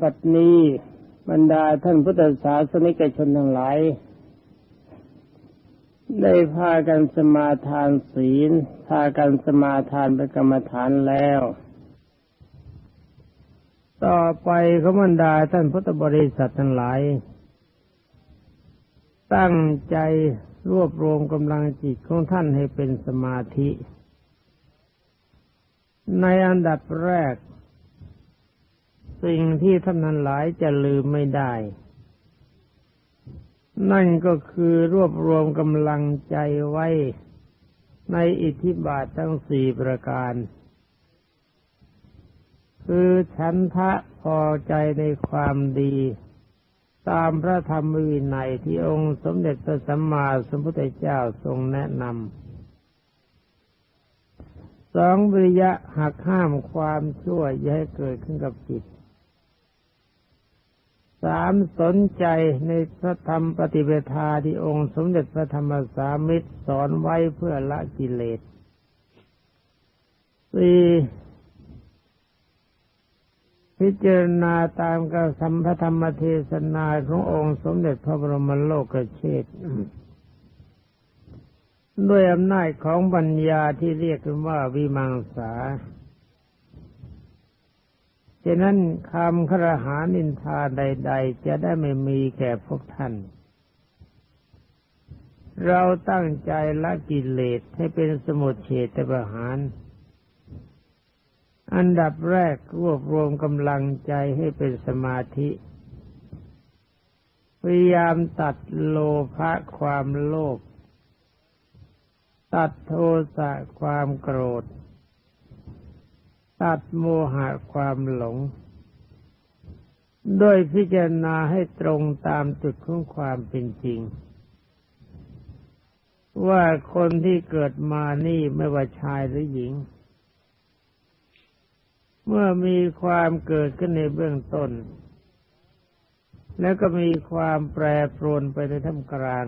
บัดนี้บรรดาท่านพุทธศาสนิกชนทั้งหลายได้พากันสมาทานศีล พากันสมาทานเป็นกรรมฐานแล้ว ต่อไปขบรรดาท่านพุทธบริษัททั้งหลาย ตั้งใจรวบรวมกำลังจิตของท่านให้เป็นสมาธิ ในอันดับแรก สิ่งที่ท่านนั้นหลายจะลืมไม่ได้ นั่นก็คือรวบรวมกำลังใจไว้ ในอิทธิบาททั้งสี่ประการ คือฉันทะพอใจในความดี ตามพระธรรมวินัยที่องค์สมเด็จพระสัมมาสัมพุทธเจ้าทรงแนะนำสองวิริยะหักห้ามความชั่วอย่าให้เกิดขึ้นกับจิต สามสนใจในพระธรรมปฏิเวทาที่องค์สมเด็จพระธรรมสามิตรสอนไว้เพื่อละกิเลสสี่พิจารณาตามกระสัมพธรรมเทศนาขององค์สมเด็จพระบรมโลกเชษด้วยอำนาจของปัญญาที่เรียกกันว่าวิมังสา ฉะนั้นคำครหานินทาใด ๆ จะได้ไม่มีแก่พวกท่าน เราตั้งใจละกิเลสให้เป็นสมุทเฉตประหาร อันดับแรกรวบรวมกำลังใจให้เป็นสมาธิ พยายามตัดโลภะความโลภ ตัดโทสะความโกรธ ตัดโมหะความหลงโดยพิจารณาให้ตรงตามจุดของความเป็นจริง ว่าคนที่เกิดมานี่ไม่ว่าชายหรือหญิง เมื่อมีความเกิดขึ้นในเบื้องต้น แล้วก็มีความแปรปรวนไปในท่ามกลาง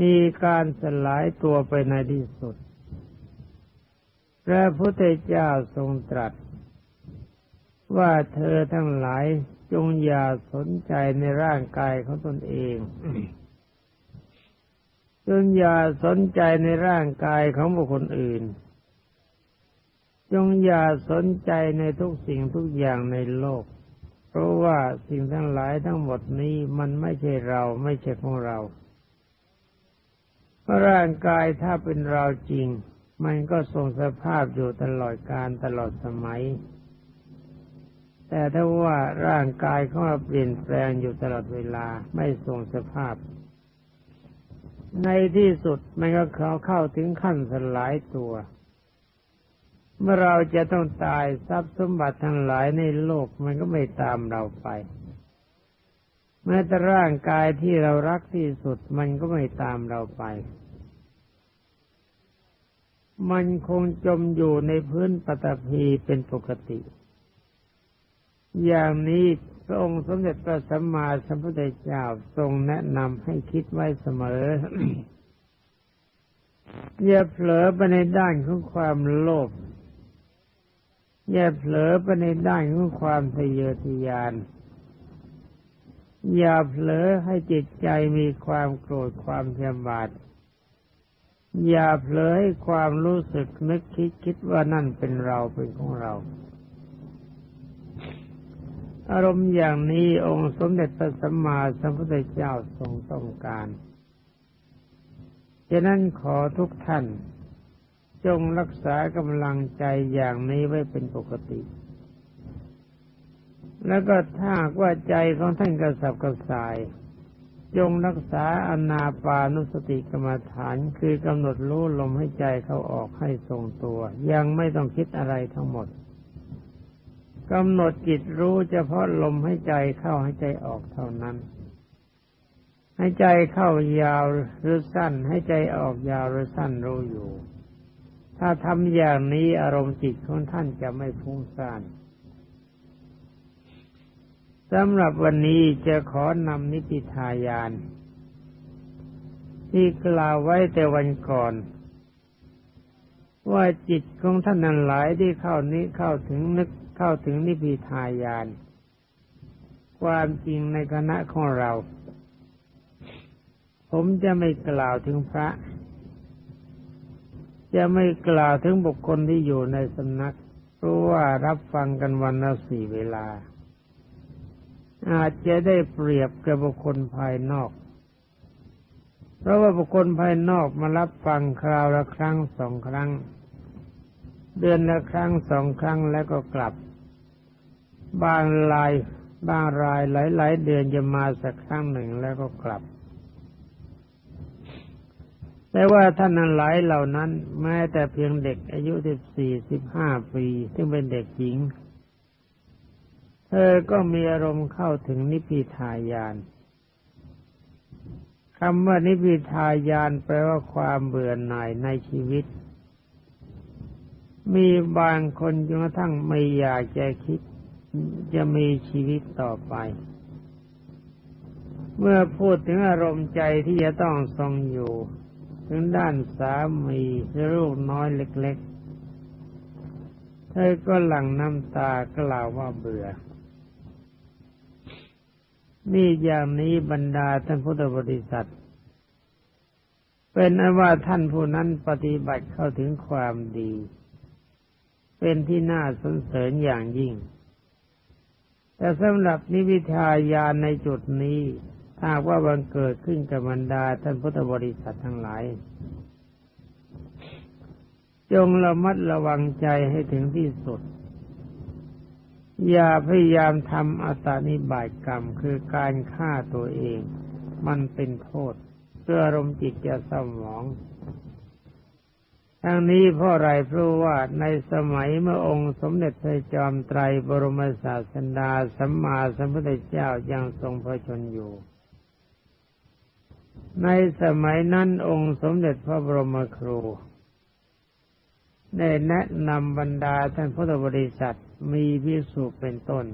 มีการสลายตัวไปในที่สุด พระพุทธเจ้าทรงตรัส ว่าเธอทั้งหลายจงอย่าสนใจในร่างกายของตนเองจงอย่าสนใจในร่างกายของบุคคลอื่น จงอย่าสนใจในทุกสิ่งทุกอย่างในโลก เพราะว่าสิ่งทั้งหลายทั้งหมดนี้มันไม่ใช่เราไม่ใช่ของเราเพราะร่างกายถ้าเป็นเราจริง มันก็ทรงสภาพอยู่ตลอดการตลอดสมัย แต่ถ้าว่าร่างกายของเราเปลี่ยนแปลงอยู่ตลอดเวลาไม่ทรงสภาพ ในที่สุดมันก็เขาเข้าถึงขั้นสลายตัว เมื่อเราจะต้องตายทรัพย์สมบัติทั้งหลายในโลกมันก็ไม่ตามเราไปแม้แต่ร่างกายที่เรารักที่สุดมันก็ไม่ตามเราไป มันคงจมอยู่ในพื้นปฐพีเป็นปกติ อย่างนี้พระองค์สมเด็จพระสัมมาสัมพุทธเจ้าทรงแนะนำให้คิดไว้เสมอ อย่าเผลอไปในด้านของความโลภ อย่าเผลอไปในด้านของความทะเยอทะยาน อย่าเผลอให้จิตใจมีความโกรธความเทียบาด อย่าเผลอให้ความรู้สึกนึกคิดคิดว่านั่นเป็นเราเป็นของเรา อารมณ์อย่างนี้องค์สมเด็จพระสัมมาสัมพุทธเจ้าทรงต้องการฉะนั้นขอทุกท่าน จงรักษากำลังใจอย่างนี้ไว้เป็นปกติ แล้วก็ถ้าว่าใจของท่านกระสับกระส่าย จงรักษาอนาปานุสติกรรมฐานคือกำหนดรู้ลมให้ใจเข้าออกให้ทรงตัว ยังไม่ต้องคิดอะไรทั้งหมดกำหนดจิตรู้เฉพาะลมให้ใจเข้าให้ใจออกเท่านั้น ให้ใจเข้ายาวหรือสั้น ให้ใจออกยาวหรือสั้นรู้อยู่ ถ้าทำอย่างนี้อารมณ์จิตของท่านจะไม่ฟุ้งซ่าน สำหรับวันนี้จะขอนำนิพิทายาน ที่กล่าวไว้แต่วันก่อน ว่าจิตของท่านนั้นหลายที่เข้านี้เข้าถึงนึกเข้าถึงนิพพิทายาน ความจริงในคณะของเรา ผมจะไม่กล่าวถึงพระ จะไม่กล่าวถึงบุคคลที่อยู่ในสำนักเพราะว่ารับฟังกันวันละสี่เวลา อาจจะได้เปรียบกับบุคคลภายนอก เพราะว่าบุคคลภายนอกมารับฟังคราวละครั้งสองครั้ง เดือนละครั้งสองครั้งแล้วก็กลับบางรายบางรายหลาย ๆ เดือนจะมาสักครั้งหนึ่งแล้วก็กลับ แต่ว่าท่านนั้นหลายเหล่านั้น แม้แต่เพียงเด็กอายุสิบสี่สิบห้าปี ซึ่งเป็นเด็กหญิง เธอก็มีอารมณ์เข้าถึงนิพพิทายานคำว่านิพพิทายานแปลว่าความเบื่อหน่ายในชีวิต มีบางคนจนกระทั่งไม่อยากจะคิด จะมีชีวิตต่อไป เมื่อพูดถึงอารมณ์ใจที่จะต้องทรงอยู่ ถึงด้านสามีลูกน้อยเล็ก ๆ เธอก็หลั่งน้ำตากล่าวว่าเบื่อ นี่อย่างนี้บรรดาท่านพุทธบริษัท เป็นอว่าท่านผู้นั้นปฏิบัติเข้าถึงความดี เป็นที่น่าสนเสริญอย่างยิ่ง แต่สำหรับนิวิทายานในจุดนี้ถ้าว่าบังเกิดขึ้นกับบรรดาท่านพุทธบริษัททั้งหลาย จงระมัดระวังใจให้ถึงที่สุด อย่าพยายามทำอัตานิบายกรรมคือการฆ่าตัวเอง มันเป็นโทษ เพื่ออารมณ์จิตจะสมองทั้งนี้เพราะอะไรเพราะว่าในสมัยเมื่อองค์สมเด็จพระจอมไตรบรมศาสดาสัมมาสัมพุทธเจ้ายังทรงพระชนอยู่ ในสมัยนั้นองค์สมเด็จพระบรมครู ได้แนะนำบรรดาท่านพุทธบริษัทมีพิสุเป็นต้น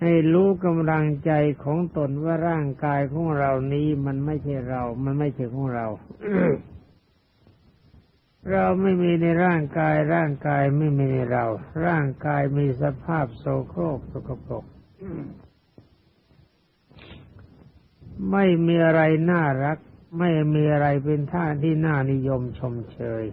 ให้รู้กำลังใจของตนว่าร่างกายของเรานี้มันไม่ใช่เรา มันไม่ใช่ของเรา เราไม่มีในร่างกาย ร่างกายไม่มีในเรา ร่างกายมีสภาพโสโครกสกปรกไม่มีอะไรน่ารัก ไม่มีอะไรเป็นท่าที่น่านิยมชมเชย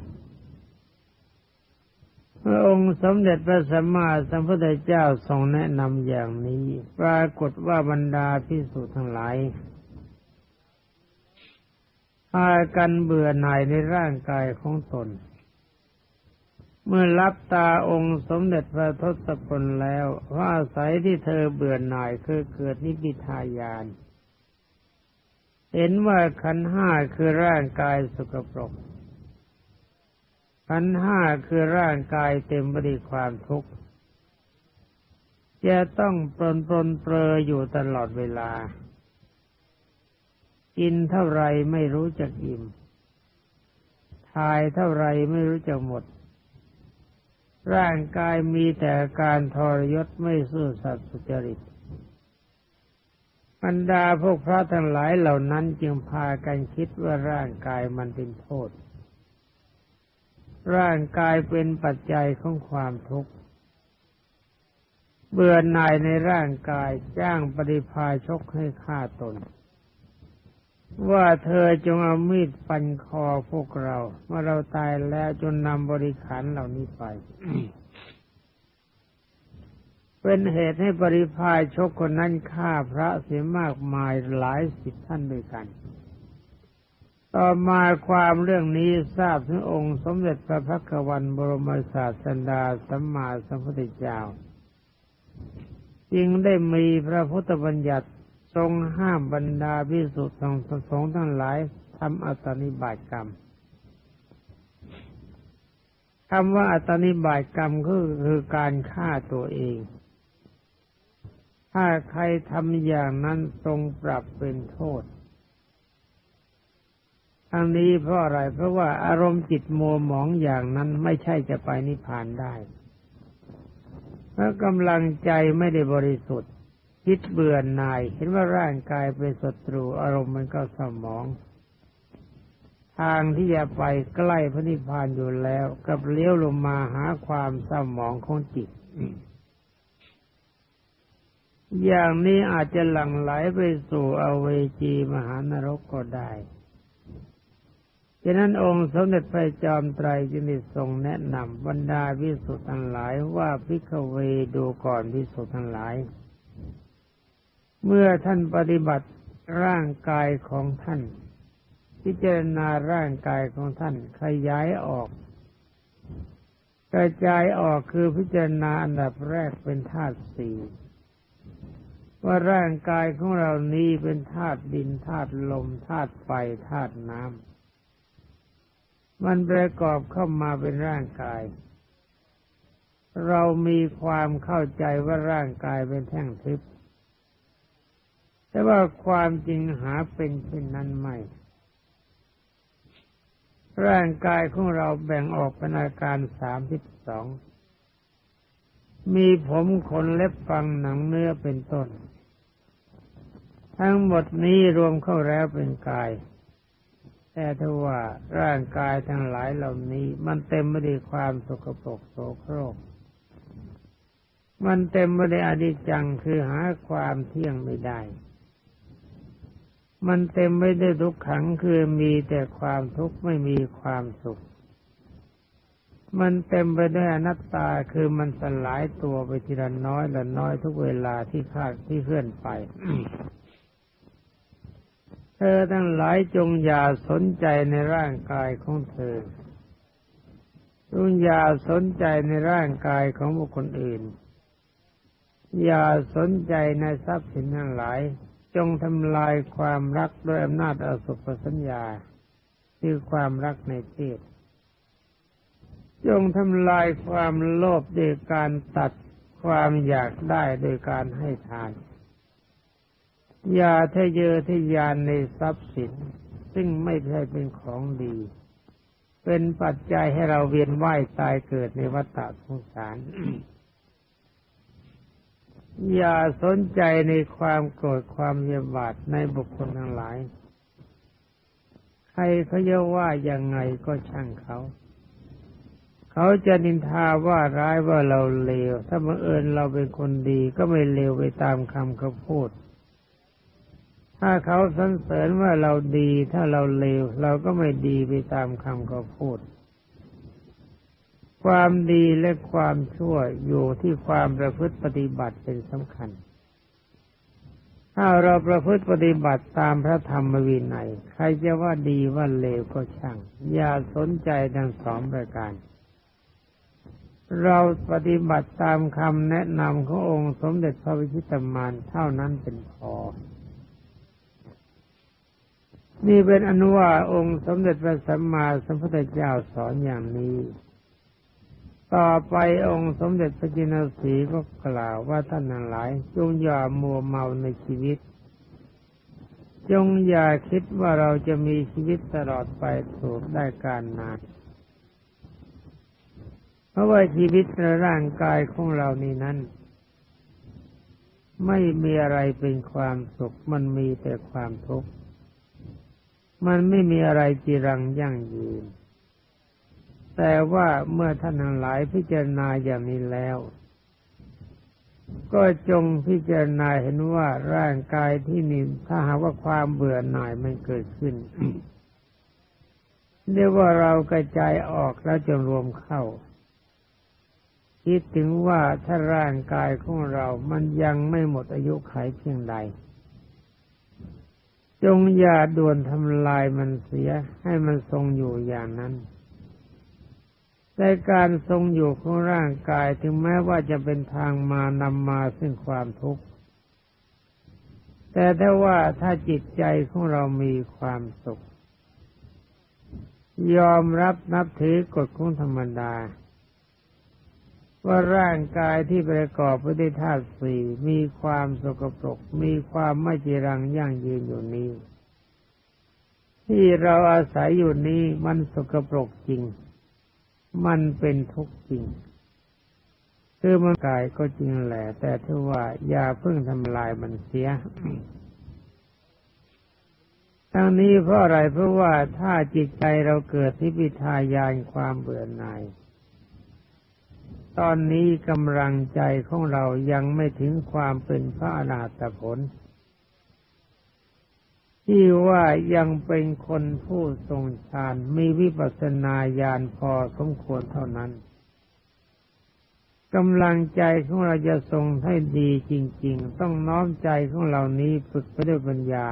พระองค์สมเด็จพระสัมมาสัมพุทธเจ้าทรงแนะนำอย่างนี้ ปรากฏว่าบรรดาพิสุทั้งหลายพากันเบื่อหน่ายในร่างกายของตน เมื่อรับตาองค์สมเด็จพระทศพลแล้วว่าอาศัยที่เธอเบื่อหน่ายคือเกิดนิพิทายาน เห็นว่าขันห้าคือร่างกายสกปรก ขันห้าคือร่างกายเต็มไปด้วยความทุกข์จะต้องปรนปรนเปรออยู่ตลอดเวลา กินเท่าไรไม่รู้จักอิ่ม ทายเท่าไรไม่รู้จักหมด ร่างกายมีแต่การทรยศไม่สู้สัตว์สุจริตบรรดาพวกพระทั้งหลายเหล่านั้นจึงพากันคิดว่าร่างกายมันเป็นโทษ ร่างกายเป็นปัจจัยของความทุกข์ เบื่อหน่ายในร่างกายจ้างปฏิภาชกให้ฆ่าตน ว่าเธอจงเอามีดฟันคอพวกเราเมื่อเราตายแล้วจนนำบริขารเหล่านี้ไป เป็นเหตุให้บริพายชกคนนั้นฆ่าพระเสียมากมายหลายสิบท่านด้วยกัน ต่อมาความเรื่องนี้ทราบถึงองค์สมเด็จพระพักวันบรมศาสดาสัมมาสัมพุทธเจ้า จึงได้มีพระพุทธบัญญัติทรงห้ามบรรดาพิสุทธิ์สงฆ์ทั้งหลายทำอัตนิบาตกรรมคำว่าอัตนิบาตกรรมก็คือการฆ่าตัวเอง ถ้าใครทำอย่างนั้นทรงปรับเป็นโทษ ทั้งนี้เพราะอะไรเพราะว่าอารมณ์จิตมัวหมองอย่างนั้นไม่ใช่จะไปนิพพานได้เพราะกำลังใจไม่ได้บริสุทธิ์ คิดเบื่อหน่าย เห็นว่าร่างกายเป็นศัตรูอารมณ์มันก็สมอง ทางที่จะไปใกล้พระนิพพานอยู่แล้ว กับเลี้ยวลงมาหาความเศร้าหมองของจิตอย่างนี้อาจจะหลั่งไหลไปสู่อเวจีมหานรกก็ได้ ฉะนั้นองค์สมเด็จพระจอมไตรจึงได้ทรงแนะนำบรรดาพิสุทธ์ทั้งหลายว่าพิกเวดูก่อนพิสุทธ์ทั้งหลาย เมื่อท่านปฏิบัติร่างกายของท่าน พิจารณาร่างกายของท่านขยายออก กระจายออกคือพิจารณาอันดับแรกเป็นธาตุสี่ว่าร่างกายของเรานี้เป็นธาตุดินธาตุลมธาตุไฟธาตุน้ำ มันประกอบเข้ามาเป็นร่างกาย เรามีความเข้าใจว่าร่างกายเป็นแท่งทิพย์แต่ว่าความจริงหาเป็นเช่นนั้นไม่ ร่างกายของเราแบ่งออกเป็นอาการสามสิบสอง มีผมขนเล็บฟังหนังเนื้อเป็นต้น ทั้งหมดนี้รวมเข้าแล้วเป็นกาย แต่ถ้าว่าร่างกายทั้งหลายเหล่านี้มันเต็มไปด้วยความสกปรกโสโครก มันเต็มไปด้วยอดิจังคือหาความเที่ยงไม่ได้ มันเต็มไปด้วยทุกขังคือมีแต่ความทุกข์ไม่มีความสุข มันเต็มไปด้วยอนัตตาคือมันสลายตัวไปทีละน้อยละน้อยทุกเวลาที่คาดที่เคลื่อนไป เธอทั้งหลายจงอย่าสนใจในร่างกายของเธอจงอย่าสนใจในร่างกายของบุคคลอื่น อย่าสนใจในทรัพย์สินทั้งหลาย จงทำลายความรักด้วยอำนาจอสุภสัญญา คือความรักในเพศจงทำลายความโลภด้วยการตัดความอยากได้โดยการให้ทาน อย่าทะเยอทะยานในทรัพย์สิน ซึ่งไม่ใช่เป็นของดี เป็นปัจจัยให้เราเวียนว่ายตายเกิดในวัฏฏะสงสาร อย่าสนใจในความโกรธความเยียบาดในบุคคลทั้งหลาย ใครเขาจะว่ายังไงก็ช่างเขา เขาจะนินทาว่าร้ายว่าเราเลว ถ้าบังเอิญเราเป็นคนดีก็ไม่เลวไปตามคำเขาพูด ถ้าเขาสรรเสริญว่าเราดี ถ้าเราเลว เราก็ไม่ดีไปตามคำเขาพูด ความดีและความชั่วอยู่ที่ความประพฤติปฏิบัติเป็นสำคัญ ถ้าเราประพฤติปฏิบัติตามพระธรรมวินัย ใครจะว่าดีว่าเลวก็ช่าง อย่าสนใจทั้งสองประการเราปฏิบัติตามคำแนะนำขององค์สมเด็จพระวิชิตมานเท่านั้นเป็นพอ นี่เป็นอนุว่าองค์สมเด็จพระสัมมาสัมพุทธเจ้าสอนอย่างนี้ ต่อไปองค์สมเด็จพระจินสีก็กล่าวว่าท่านทั้งหลาย จงอย่ามัวเมาในชีวิต จงอย่าคิดว่าเราจะมีชีวิตตลอดไปถูกได้การนานเพราะว่าชีวิตในร่างกายของเรานี้นั้นไม่มีอะไรเป็นความสุข มันมีแต่ความทุกข์ มันไม่มีอะไรจีรังยั่งยืน แต่ว่าเมื่อท่านทั้งหลายพิจารณาอย่างนี้แล้ว ก็จงพิจารณาเห็นว่าร่างกายที่มีถ้าหากว่าความเบื่อหน่ายมันเกิดขึ้นเรียกว่าเรากระจายออกแล้วจนรวมเข้า คิดถึงว่าถ้าร่างกายของเรามันยังไม่หมดอายุไขเพียงใด จงอย่าด่วนทำลายมันเสียให้มันทรงอยู่อย่างนั้นแต่การทรงอยู่ของร่างกายถึงแม้ว่าจะเป็นทางมานำมาซึ่งความทุกข์ แต่ถ้าว่าถ้าจิตใจของเรามีความสุข ยอมรับนับถือกฎของธรรมดา ว่าร่างกายที่ประกอบไปด้วยธาตุสี่มีความสกปรก มีความไม่จีรังยั่งยืนอยู่นี้ ที่เราอาศัยอยู่นี้มันสกปรกจริง มันเป็นทุกข์จริงคือมันกายก็จริงแหละ แต่ถ้าว่าอย่าเพิ่งทำลายมันเสียทั้งนี้เพราะอะไรเพราะว่าถ้าจิตใจเราเกิดทิพิทายานความเบื่อหน่าย ตอนนี้กำลังใจของเรายังไม่ถึงความเป็นพระอนาตผล ที่ว่ายังเป็นคนผู้ทรงฌานมีวิปัสสนาญาณพอสมควรเท่านั้นกำลังใจของเราจะทรงให้ดีจริง ๆ ต้องน้อมใจของเรานี้ฝึกไปด้วยปัญญา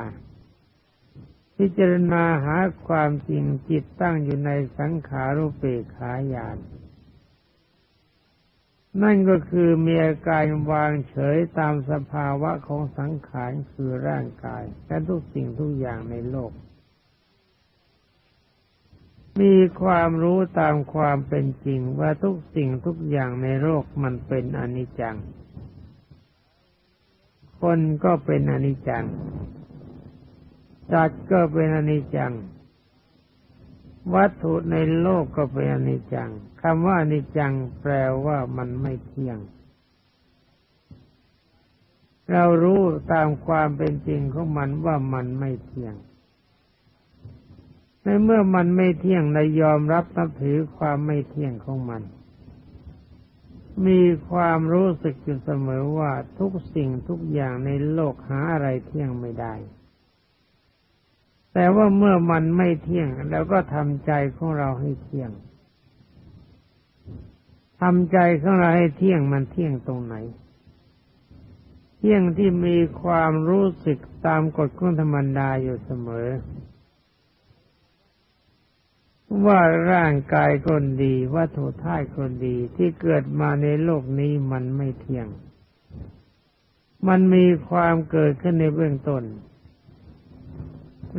พิจารณาหาความจริงจิตตั้งอยู่ในสังขารุเปขายาน นั่นก็คือมีอาการวางเฉยตามสภาวะของสังขารคือร่างกายและทุกสิ่งทุกอย่างในโลก มีความรู้ตามความเป็นจริงว่าทุกสิ่งทุกอย่างในโลกมันเป็นอนิจจัง คนก็เป็นอนิจจังจัดก็เป็นอนิจจัง วัตถุในโลกก็เป็นอนิจจังคำว่าอนิจจังแปลว่ามันไม่เที่ยง เรารู้ตามความเป็นจริงของมันว่ามันไม่เที่ยง ในเมื่อมันไม่เที่ยงในยอมรับนับถือความไม่เที่ยงของมัน มีความรู้สึกอยู่เสมอว่าทุกสิ่งทุกอย่างในโลกหาอะไรเที่ยงไม่ได้ แต่ว่าเมื่อมันไม่เที่ยงเราก็ทำใจของเราให้เที่ยงทำใจของเราให้เที่ยงมันเที่ยงตรงไหน เที่ยงที่มีความรู้สึกตามกฎของธรรมดาอยู่เสมอ ว่าร่างกายคนดีวัตถุธาตุคนดีที่เกิดมาในโลกนี้มันไม่เที่ยง มันมีความเกิดขึ้นในเบื้องต้น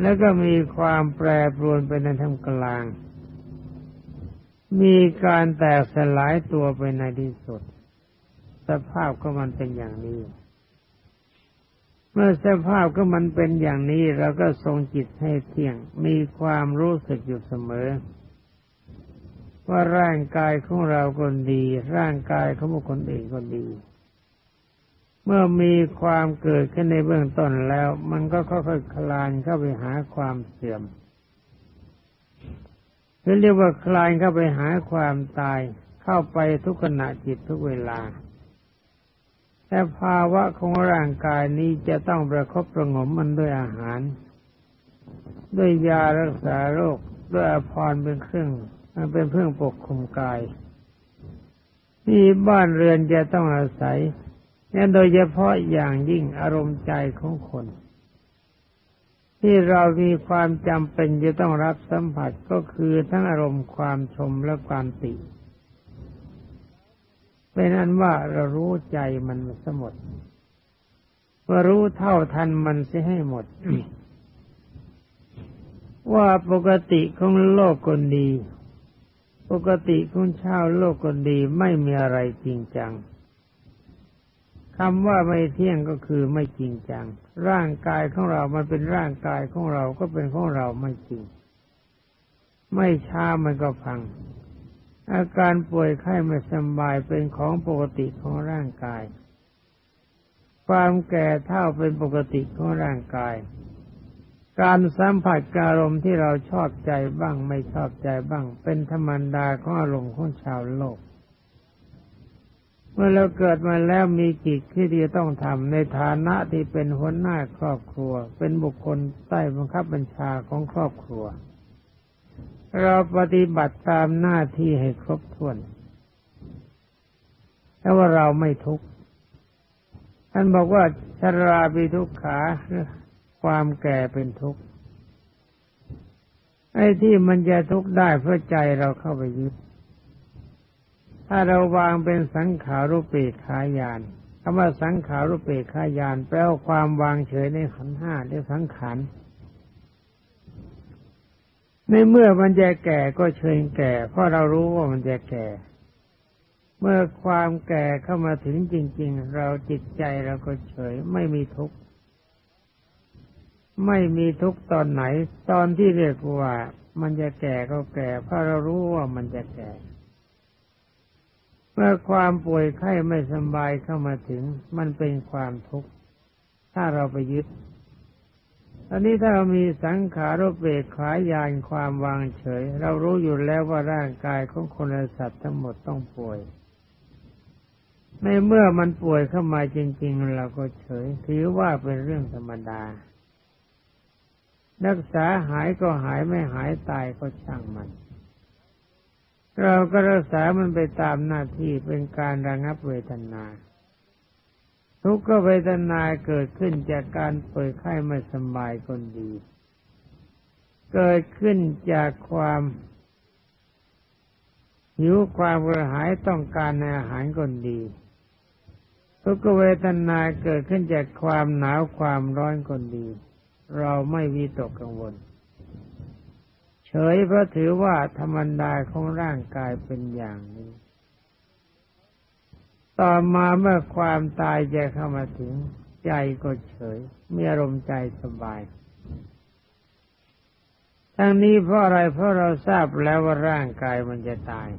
แล้วก็มีความแปรปรวนไปในทางกลาง มีการแตกสลายตัวไปในที่สุด สภาพก็มันเป็นอย่างนี้ เมื่อสภาพก็มันเป็นอย่างนี้เราก็ทรงจิตให้เที่ยง มีความรู้สึกอยู่เสมอ ว่าร่างกายของเราคนดี ร่างกายของบุคคลอื่นก็ดี เมื่อมีความเกิดขึ้นในเบื้องต้นแล้ว มันก็ค่อยๆคลานเข้าไปหาความเสื่อมเรียกว่าคลานเข้าไปหาความตาย เข้าไปทุกขณะจิตทุกเวลา แต่ภาวะของร่างกายนี้จะต้องประคบประงมมันด้วยอาหาร ด้วยยารักษาโรค ด้วยอภรรเป็นเครื่องมันเป็นเครื่องปกคุมกาย ที่บ้านเรือนจะต้องอาศัย นี่โดยเฉพาะอย่างยิ่งอารมณ์ใจของคน ที่เรามีความจำเป็นจะต้องรับสัมผัสก็คือทั้งอารมณ์ความชมและความติเป็นอันว่าเรารู้ใจมันสมดว่ารู้เท่าทันมันเสียให้หมด ว่าปกติของโลกคนดี ปกติของชาวโลกคนดีไม่มีอะไรจริงจัง คำว่าไม่เที่ยงก็คือไม่จริงจัง ร่างกายของเรา มันเป็นร่างกายของเราก็เป็นของเราไม่จริง ไม่ช้ามันก็พัง อาการป่วยไข้ไม่สบายเป็นของปกติของร่างกาย ความแก่เท่าเป็นปกติของร่างกาย การสัมผัสอารมณ์ที่เราชอบใจบ้างไม่ชอบใจบ้าง เป็นธรรมดาของอารมณ์ของชาวโลก เมื่อเราเกิดมาแล้วมีกิจที่จะต้องทำในฐานะที่เป็นหัวหน้าครอบครัว เป็นบุคคลใต้บังคับบัญชาของครอบครัว เราปฏิบัติตามหน้าที่ให้ครบถ้วนถ้ว่าเราไม่ทุกข์ท่านบอกว่าชราปีทุกขาความแก่เป็นทุกข์ไอ้ที่มันจะทุกข์ได้เพราะใจเราเข้าไปยึด ถ้าเราวางเป็นสังขารุปเปกขายานคำว่าสังขารุปเปกขายาน แปลว่าความวางเฉยในขันห้าในสังขารในเมื่อมันจะแก่ก็เชิญแก่ เพราะเรารู้ว่ามันจะแก่ เมื่อความแก่เข้ามาถึงจริง ๆ เราจิตใจเราก็เฉย ไม่มีทุกข์ไม่มีทุกข์ตอนไหน ตอนที่เรียกว่า มันจะแก่ก็แก่ เพราะเรารู้ว่ามันจะแก่ เมื่อความป่วยไข้ไม่สบายเข้ามาถึง มันเป็นความทุกข์ถ้าเราไปยึดอันนี้ถ้าเรามีสังขารเบกขายานความวางเฉย เรารู้อยู่แล้วว่าร่างกายของคนและสัตว์ทั้งหมดต้องป่วย ในเมื่อมันป่วยเข้ามาจริง ๆ เราก็เฉย ถือว่าเป็นเรื่องธรรมดา รักษาหายก็หายไม่หายตายก็ช่างมัน เราก็รักษามันไปตามหน้าที่เป็นการระงับเวทนา ทุกขเวทนาเกิดขึ้นจากการป่วยไข้ไม่สบายคนดี เกิดขึ้นจากความหิวความกระหายต้องการในอาหารคนดี ทุกขเวทนาเกิดขึ้นจากความหนาวความร้อนคนดี เราไม่วิตกกังวล ยเพราะถือว่าธรรมดาของร่างกายเป็นอย่างนี้ ต่อมาเมื่อความตายจะเข้ามาถึง ใจก็เฉย มีอารมณ์ใจสบาย ทั้งนี้เพราะอะไรเพราะเราทราบแล้วว่าร่างกายมันจะตาย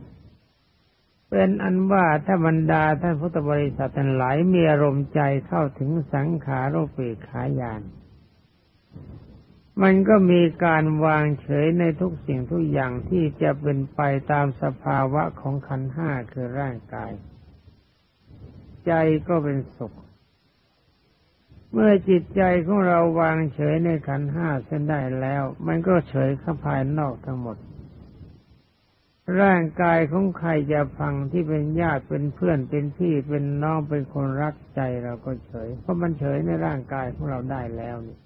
เป็นอันว่าถ้าบรรดาท่านพุทธบริษัททั้งหลายมีอารมณ์ใจเข้าถึงสังขารโรเปกขายาน มันก็มีการวางเฉยในทุกสิ่งทุกอย่างที่จะเป็นไปตามสภาวะของขันห้าคือร่างกาย ใจก็เป็นสุข เมื่อจิตใจของเราวางเฉยในขันห้าเส้นได้แล้ว มันก็เฉยข้าภายนอกทั้งหมด ร่างกายของใครจะฟังที่เป็นญาติเป็นเพื่อนเป็นพี่เป็นน้องเป็นคนรักใจเราก็เฉย เพราะมันเฉยในร่างกายของเราได้แล้วนี่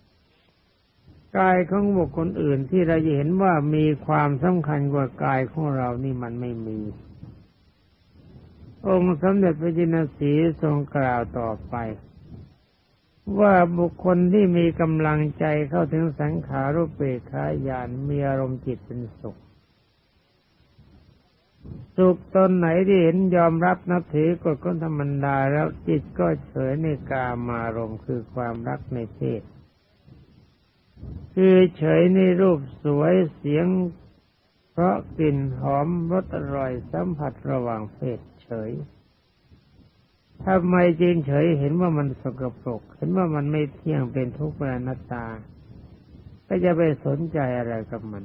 กายของบุคคลอื่นที่เราเห็นว่ามีความสำคัญกว่ากายของเรานี่มันไม่มี องค์สมเด็จพระจินสีทรงกล่าวต่อไป ว่าบุคคลที่มีกำลังใจเข้าถึงสังขารุปเปกขายานมีอารมณ์จิตเป็นสุข สุขตนไหนที่เห็นยอมรับนับถือกฎของธรรมดาแล้วจิตก็เฉยในกามารมคือความรักในเพศ คือเฉยในรูปสวยเสียง เพราะกลิ่นหอมรสอร่อยสัมผัสระหว่างเพศเฉยทำไมจริงเฉยเห็นว่ามันสกปรก เห็นว่ามันไม่เที่ยงเป็นทุกข์เป็นอนัตตา ก็จะไปสนใจอะไรกับมัน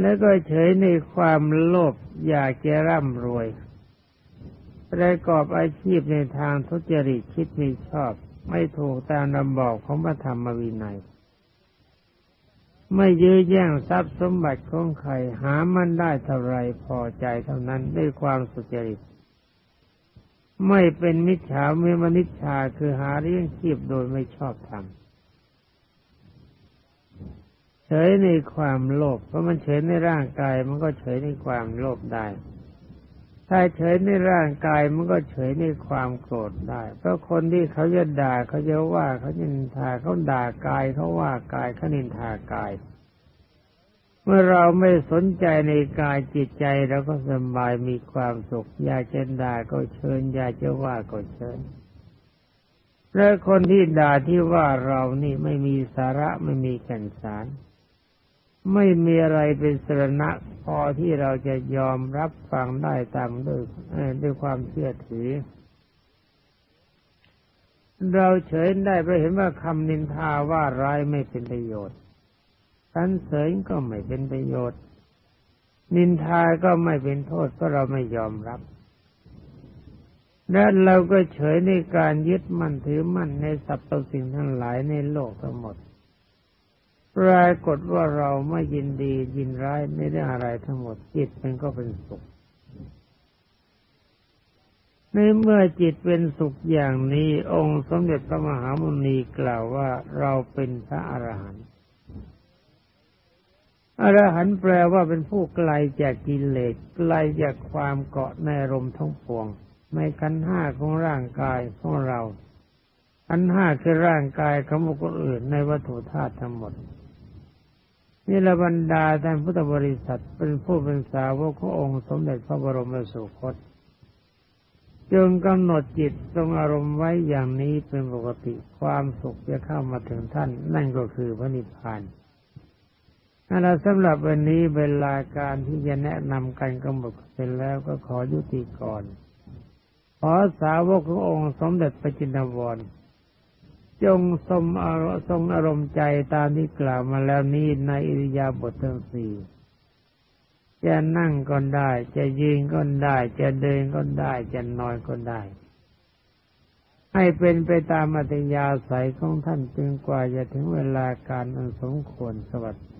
แล้วก็เฉยในความโลภอยากจะร่ำรวยประกอบอาชีพในทางทุจริตคิดไมีชอบ ไม่ถูกตามลำบอกของพระธรรมวินัย ไม่ยื้อแย่งทรัพย์สมบัติของใครหามันได้เท่าไรพอใจเท่านั้นด้วยความสุจริต ไม่เป็นมิจฉาเมมนิจฉาคือหาเลี้ยงชีพโดยไม่ชอบธรรมเฉยในความโลภเพราะมันเฉยในร่างกายมันก็เฉยในความโลภได้ ถ้าเฉยในร่างกายมันก็เฉยในความโกรธได้ เพราะคนที่เขาจะด่าเขาจะว่าเขาจะนินทาเขาด่ากายเขาว่ากายเขานินทากาย เมื่อเราไม่สนใจในกายจิตใจเราก็สบายมีความสุขอยากจะด่าก็เชิญอยากจะว่าก็เชิญและคนที่ด่าที่ว่าเรานี่ไม่มีสาระไม่มีแก่นสาร ไม่มีอะไรเป็นสรณะพอที่เราจะยอมรับฟังได้ตามด้วยด้วยความเชื่อถือ เราเฉยได้เพราะเห็นว่าคำนินทาว่าร้ายไม่เป็นประโยชน์สรรเสริญก็ไม่เป็นประโยชน์ นินทาก็ไม่เป็นโทษเพราะเราไม่ยอมรับและเราก็เฉยในการยึดมั่นถือมั่นในสรรพสิ่งทั้งหลายในโลกทั้งหมด ปรากฏว่าเราไม่ยินดียินร้ายในเรื่อะไรทั้งหมดจิตมันก็เป็นสุขในเมื่อจิตเป็นสุขอย่างนี้ องค์สมเด็จพระมหามุนีกล่าวว่าเราเป็นพระอรหันต์อรหันต์แปลว่าเป็นผู้ไกลจากกิเลสไกลจากความเกาะในอารมณ์ทั้งปวง ในขันห้าของร่างกายของเราขันห้าคือร่างกายของบุคคลอื่นในวัตถุธาตุทั้งหมด นี่ละบรรดาท่านพุทธบริษัทเป็นผู้เป็นสาวกขององค์สมเด็จพระบรมสุคตจึงกำหนดจิตทรงอารมณ์ไว้อย่างนี้เป็นปกติความสุขจะเข้ามาถึงท่าน นั่นก็คือพระนิพพานนั่นสำหรับวันนี้เวลาการที่จะแนะนำกันกำหนดเสร็จแล้วก็ขอยุติก่อน ขอสาวกขององค์สมเด็จพระจินวร จงสมอารทรงอารมณ์ใจตามที่กล่าวมาแล้วนี้ในอิริยาบถทั้งสี่จะนั่งก็ได้ จะยืนก็ได้ จะเดินก็ได้ จะนอนก็ได้ ให้เป็นไปตามอัตยาศัยของท่านจนกว่าจะถึงเวลาการอันสมควรสวัสดี